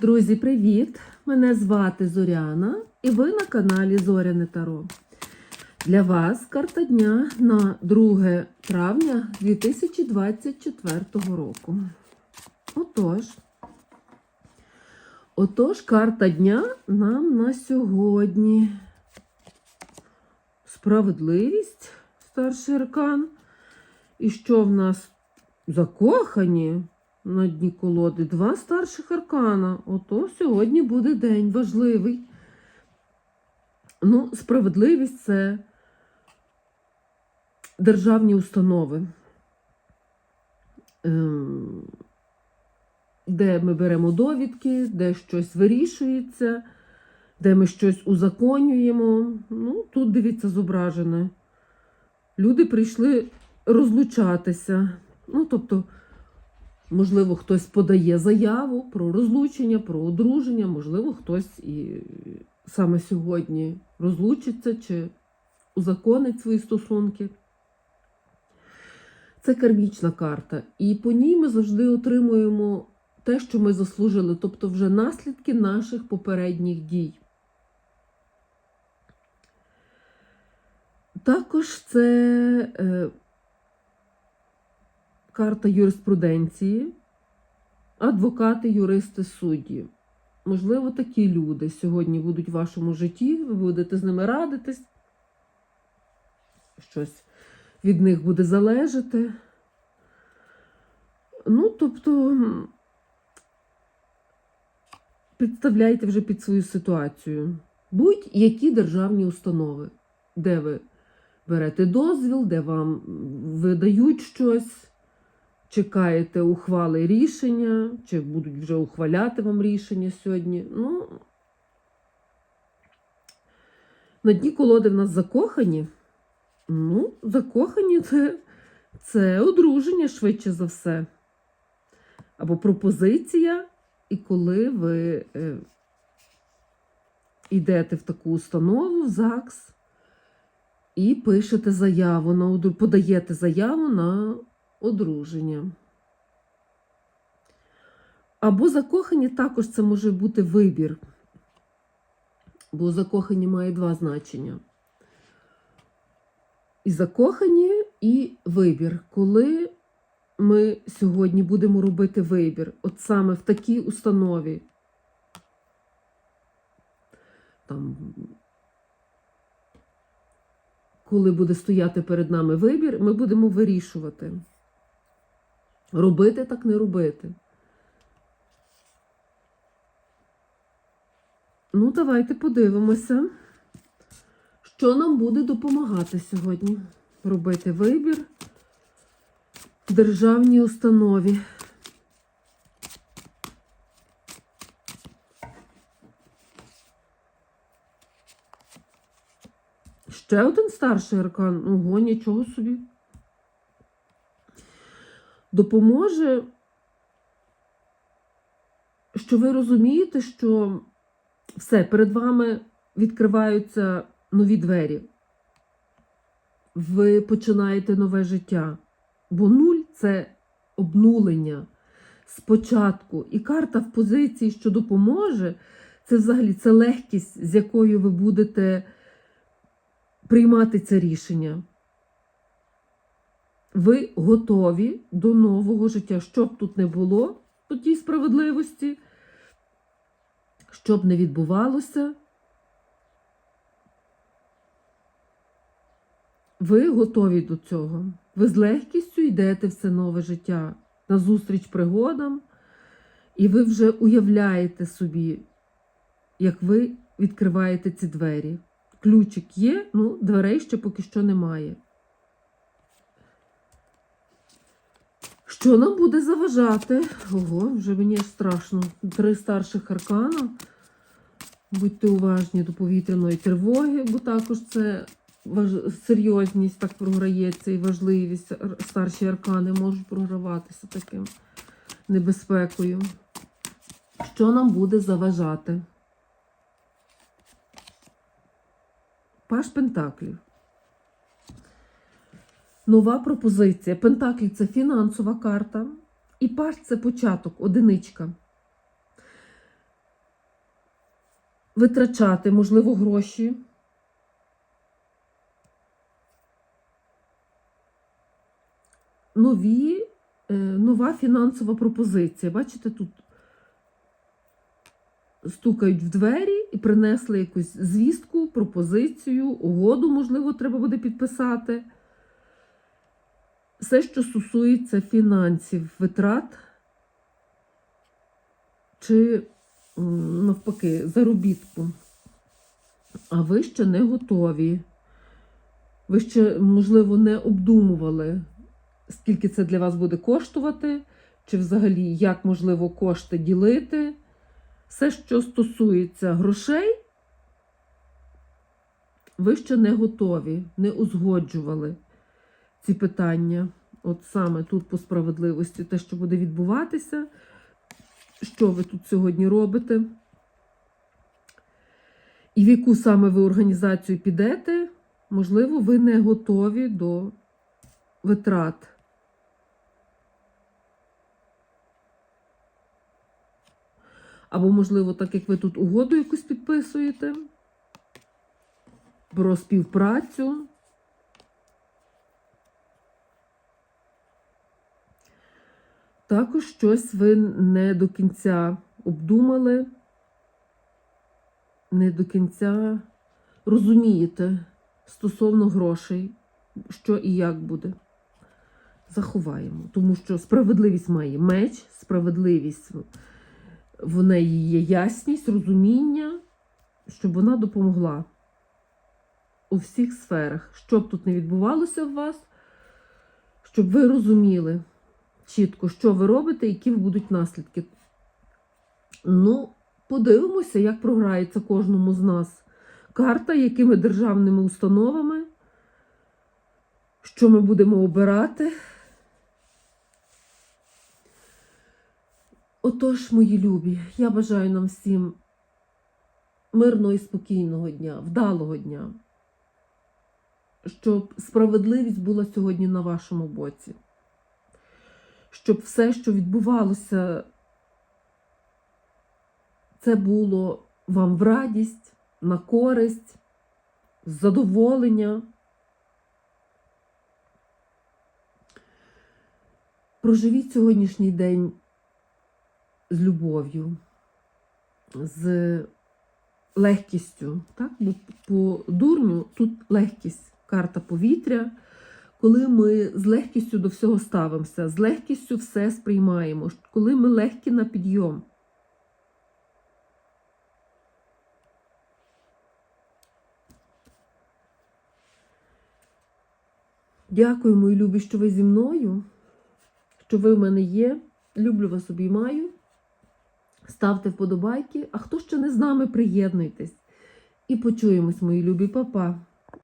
Друзі, привіт! Мене звати Зоряна і ви на каналі Зоряне Таро. Для вас карта дня на 2 травня 2024 року. Отож, отож, карта дня нам на сьогодні. Справедливість, старший аркан. І що в нас закохані? На дні колоди два старших аркана. Ото сьогодні буде день важливий. Ну, справедливість це державні установи, ем, де ми беремо довідки, де щось вирішується, де ми щось узаконюємо. Ну, тут дивіться зображене. Люди прийшли розлучатися. Ну, тобто, Можливо, хтось подає заяву про розлучення, про одруження, можливо, хтось і саме сьогодні розлучиться чи узаконить свої стосунки. Це кармічна карта. І по ній ми завжди отримуємо те, що ми заслужили, тобто вже наслідки наших попередніх дій. Також це. Карта юриспруденції, адвокати, юристи, судді. Можливо, такі люди сьогодні будуть в вашому житті, ви будете з ними радитись, щось від них буде залежати. Ну, тобто, підставляйте вже під свою ситуацію. Будь-які державні установи, де ви берете дозвіл, де вам видають щось чекаєте ухвали рішення, чи будуть вже ухваляти вам рішення сьогодні. Ну, на дні колоди в нас закохані. Ну, закохані це, це одруження швидше за все. Або пропозиція, і коли ви е, йдете в таку установу, в ЗАГС, і пишете заяву на подаєте заяву на одруження. Або закохані також це може бути вибір, бо закохані має два значення. І закохані, і вибір. Коли ми сьогодні будемо робити вибір, от саме в такій установі, там, коли буде стояти перед нами вибір, ми будемо вирішувати. Робити так не робити. Ну, давайте подивимося, що нам буде допомагати сьогодні робити вибір в державній установі. Ще один старший аркан. Ого, нічого собі допоможе, що ви розумієте, що все, перед вами відкриваються нові двері. Ви починаєте нове життя. Бо нуль це обнулення спочатку. І карта в позиції, що допоможе, це взагалі це легкість, з якою ви будете приймати це рішення ви готові до нового життя. Що б тут не було по тій справедливості, що б не відбувалося, ви готові до цього. Ви з легкістю йдете в це нове життя назустріч пригодам, і ви вже уявляєте собі, як ви відкриваєте ці двері. Ключик є, ну, дверей ще поки що немає. Що нам буде заважати? Ого, вже мені страшно. Три старших аркана. Будьте уважні до повітряної тривоги, бо також це важ... серйозність так програється і важливість. Старші аркани можуть програватися таким небезпекою. Що нам буде заважати? Паш Пентаклів. Нова пропозиція. Пентаклі це фінансова карта. І паш це початок, одиничка. витрачати, можливо, гроші. Нові, е, нова фінансова пропозиція. Бачите, тут стукають в двері і принесли якусь звістку, пропозицію, угоду, можливо, треба буде підписати. Все, що стосується фінансів, витрат чи навпаки заробітку. А ви ще не готові. Ви ще, можливо, не обдумували, скільки це для вас буде коштувати, чи взагалі як можливо кошти ділити. Все, що стосується грошей, ви ще не готові, не узгоджували ці питання. От саме тут по справедливості, те, що буде відбуватися, що ви тут сьогодні робите, і в яку саме ви організацію підете, можливо, ви не готові до витрат. Або, можливо, так як ви тут угоду якусь підписуєте про співпрацю. Також щось ви не до кінця обдумали, не до кінця розумієте стосовно грошей, що і як буде. Заховаємо, тому що справедливість має меч, справедливість в неї є ясність, розуміння, щоб вона допомогла у всіх сферах, що б тут не відбувалося в вас, щоб ви розуміли чітко, що ви робите, які будуть наслідки. Ну, подивимося, як програється кожному з нас карта, якими державними установами, що ми будемо обирати. Отож, мої любі, я бажаю нам всім мирного і спокійного дня, вдалого дня, щоб справедливість була сьогодні на вашому боці, щоб все, що відбувалося, це було вам в радість, на користь, задоволення. Проживіть сьогоднішній день з любов'ю, з легкістю. Так? Бо по дурню тут легкість, карта повітря. Коли ми з легкістю до всього ставимося, з легкістю все сприймаємо, коли ми легкі на підйом. Дякую, мої любі, що ви зі мною, що ви в мене є. Люблю вас обіймаю. Ставте вподобайки, а хто ще не з нами, приєднуйтесь. І почуємось, мої любі, Па-па.